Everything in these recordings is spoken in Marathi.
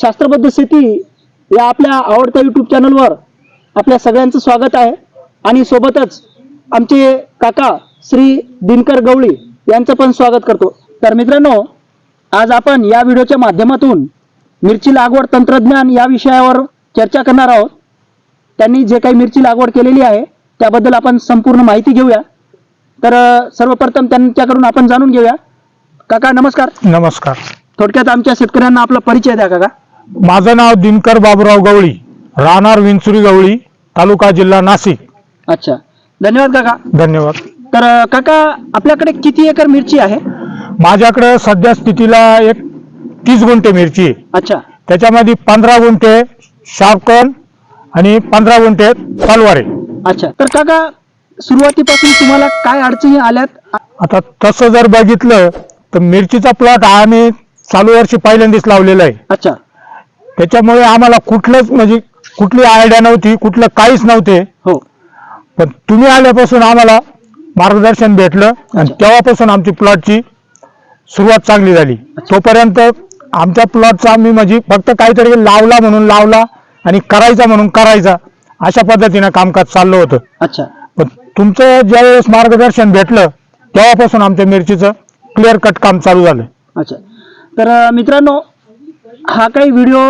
शास्त्रबद्ध शेती या आपल्या आवडत्या यूट्यूब चॅनलवर आपल्या सगळ्यांचं स्वागत आहे. आणि सोबतच आमचे काका श्री दिनकर गवळी यांचं पण स्वागत करतो. तर मित्रांनो आज आपण या व्हिडिओच्या माध्यमातून मिरची लागवड तंत्रज्ञान या विषयावर चर्चा करणार आहोत. त्यांनी जे काही मिरची लागवड केलेली आहे त्याबद्दल आपण संपूर्ण माहिती घेऊया. तर सर्वप्रथम त्यांच्याकडून आपण जाणून घेऊया. काका नमस्कार. नमस्कार. थोडक्यात आमच्या शेतकऱ्यांना आपला परिचय द्या काका. माझं नाव दिनकर बाबूराव गवळी राहणार विंचुरी गवळी तालुका जिल्हा नाशिक. अच्छा. धन्यवाद काका. धन्यवाद. तर अ, काका आपल्याकडे किती एकर मिरची आहे? माझ्याकडे सध्या स्थितीला एक तीस गुंठे मिरची आहे. अच्छा. त्याच्यामध्ये पंधरा गुंठे शार्कन आणि पंधरा गुंठे तलवारे अच्छा. तर काका सुरुवातीपासून तुम्हाला काय अडचणी आल्यात? आता तसं जर बघितलं तर मिरचीचा प्लॉट हा आम्ही चालू वर्षी पहिल्यांदाच लावलेला आहे. अच्छा. त्याच्यामुळे आम्हाला कुठलंच म्हणजे कुठली आयडिया नव्हती कुठलं काहीच नव्हते. हो. पण तुम्ही आल्यापासून आम्हाला मार्गदर्शन भेटलं आणि. तेव्हापासून आमची प्लॉटची सुरुवात चांगली झाली. तोपर्यंत आमच्या प्लॉटचा आम्ही म्हणजे फक्त काहीतरी लावला म्हणून लावला आणि करायचा म्हणून करायचा अशा पद्धतीनं कामकाज चाललं होतं. अच्छा. पण तुमचं ज्यावेळेस मार्गदर्शन भेटलं तेव्हापासून आमच्या मिरचीचं क्लिअर कट काम चालू झालं. अच्छा. तर मित्रांनो हा काही व्हिडिओ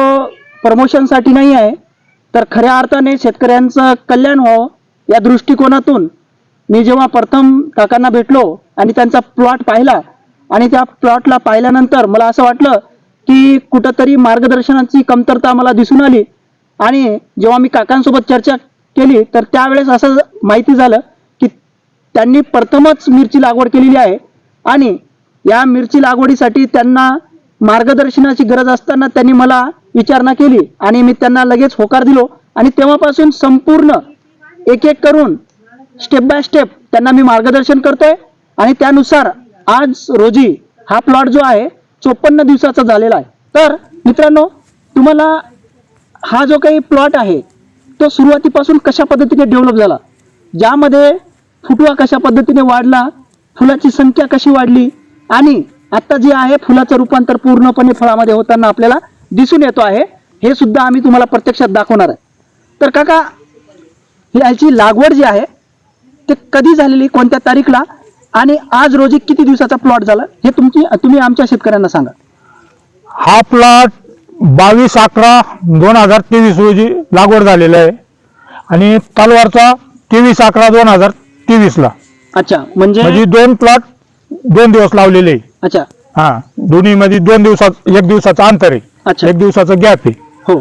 प्रमोशनसाठी नाही आहे. तर खऱ्या अर्थाने शेतकऱ्यांचं कल्याण व्हावं या दृष्टिकोनातून मी जेव्हा प्रथम काकांना भेटलो आणि त्यांचा प्लॉट पाहिला आणि त्या प्लॉटला पाहिल्यानंतर मला असं वाटलं की कुठंतरी मार्गदर्शनाची कमतरता मला दिसून आली. आणि जेव्हा मी काकांसोबत चर्चा केली तर त्यावेळेस असं माहिती झालं की त्यांनी प्रथमच मिरची लागवड केलेली आहे. आणि या मिरची लागवडीसाठी त्यांना मार्गदर्शनाची गरज असताना त्यांनी मला विचारणा केली आणि मी त्यांना लगेच होकार दिलो आणि तेव्हापासून संपूर्ण एक एक करून स्टेप बाय स्टेप त्यांना मी मार्गदर्शन करतोय. आणि त्यानुसार आज रोजी हा प्लॉट जो आहे चोपन्न दिवसाचा झालेला आहे. तर मित्रांनो तुम्हाला हा जो काही प्लॉट आहे तो सुरुवातीपासून कशा पद्धतीने डेव्हलप झाला? ज्यामध्ये फुटवा कशा पद्धतीने वाढला? फुलाची संख्या कशी वाढली? आणि आता जे आहे फुलाचं रूपांतर पूर्णपणे फळामध्ये होताना आपल्याला दिसून येतो आहे. हे सुद्धा आम्ही तुम्हाला प्रत्यक्षात दाखवणार आहे. तर काका ही याची लागवड जी आहे ते कधी झालेली कोणत्या तारीखला आणि आज रोजी किती दिवसाचा प्लॉट झाला हे तुमची तुम्ही आमच्या शेतकऱ्यांना सांगा. हा प्लॉट बावीस अकरा दोन हजार तेवीस रोजी लागवड झालेला आहे. आणि तलवारचा तेवीस अकरा दोन हजार तेवीसला. अच्छा म्हणजे म्हणजे दोन प्लॉट दोन दिवस लावलेले. आहे. अच्छा. हा दोन्ही मध्ये दोन दिवसात एक दिवसाचं अंतर अच्छा. आहे एक दिवसाचं गॅप आहे. हो.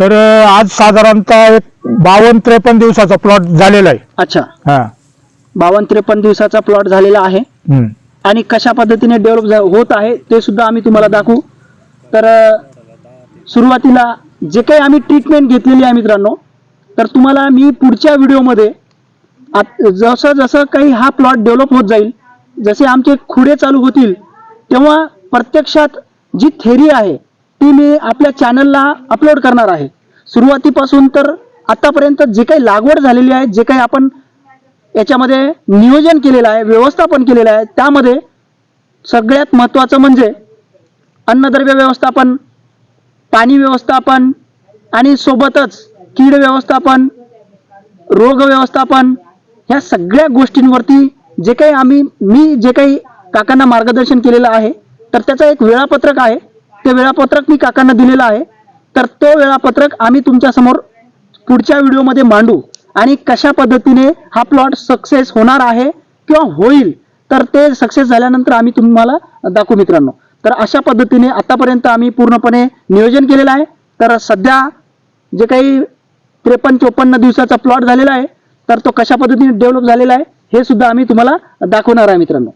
तर अं, आज साधारणतः एक बावन्न त्रेपन्न दिवसाचा प्लॉट झालेला आहे. अच्छा. हा. बावन्न त्रेपन्न दिवसाचा प्लॉट झालेला आहे. हम्म. आणि कशा पद्धतीने डेव्हलप होत आहे ते सुद्धा आम्ही तुम्हाला दाखवू. तर अ, सुरुवातीला जे काही आम्ही ट्रीटमेंट घेतलेली आहे मित्रांनो तर तुम्हाला मी पुढच्या व्हिडिओमध्ये आत- जसं जसं काही हा प्लॉट डेव्हलप होत जाईल जसे आमचे खुडे चालू होतील तेव्हा प्रत्यक्षात जी थेरी आहे ती मी आपल्या चॅनलला अपलोड करणार आहे. सुरुवातीपासून तर आतापर्यंत जे काही लागवड झालेली आहे जे काही आपण याच्यामध्ये नियोजन केलेलं आहे व्यवस्थापन केलेलं आहे त्यामध्ये सगळ्यात महत्त्वाचं म्हणजे अन्नद्रव्य व्यवस्थापन पाणी व्यवस्थापन आणि सोबतच कीड व्यवस्थापन रोग व्यवस्थापन ह्या सगळ्या गोष्टींवरती जे काही आम्ही मी जे काही काकांना मार्गदर्शन केलेलं आहे तर त्याचं एक वेळापत्रक आहे. ते वेळापत्रक मी काकांना दिलेलं आहे. तर तो वेळापत्रक आम्ही तुमच्यासमोर पुढच्या व्हिडिओमध्ये मांडू. आणि कशा पद्धतीने हा प्लॉट सक्सेस होणार आहे किंवा होईल तर ते सक्सेस झाल्यानंतर आम्ही तुम्हाला दाखवू मित्रांनो. तर अशा पद्धतीने आतापर्यंत आम्ही पूर्णपणे नियोजन केलेलं आहे. तर सध्या जे काही त्रेपन्न चोपन्न दिवसाचा प्लॉट झालेला आहे तर तो कशा पद्धतीने डेव्हलप झालेला आहे हे सुद्धा आम्ही तुम्हाला दाखवणार आहे मित्रांनो.